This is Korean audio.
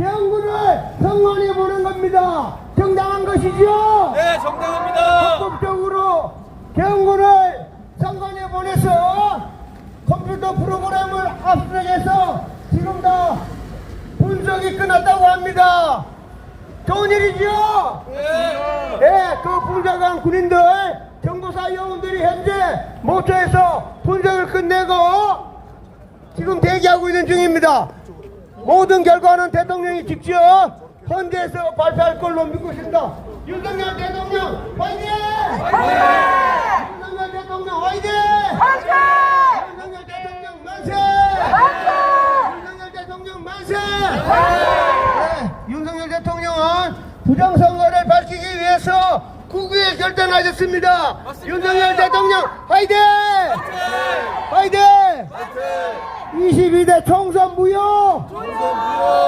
개헌군을 성원해 보는 겁니다. 정당한 것이죠? 네, 정당합니다. 합법적으로 개헌군을 선관에 보내서 컴퓨터 프로그램을 압수해서 지금 다 분석이 끝났다고 합니다. 좋은 일이죠? 네. 네, 그 분석한 군인들, 정보사 요원들이 현재 모처에서 분석을 끝내고 지금 대기하고 있는 중입니다. 모든 결과는 대통령이 직접 헌재에서 발표할 걸로 믿고 있습니다. 윤석열 대통령 화이팅! 윤석열 대통령 화이팅! 윤석열 대통령 만세! 윤석열 대통령 만세! 네, 윤석열 대통령은 부정선거를 밝히기 위해서 국위에 결단하셨습니다. 윤석열 대통령 화이팅! 화이팅! 22대 총선 무효! 정선 무효.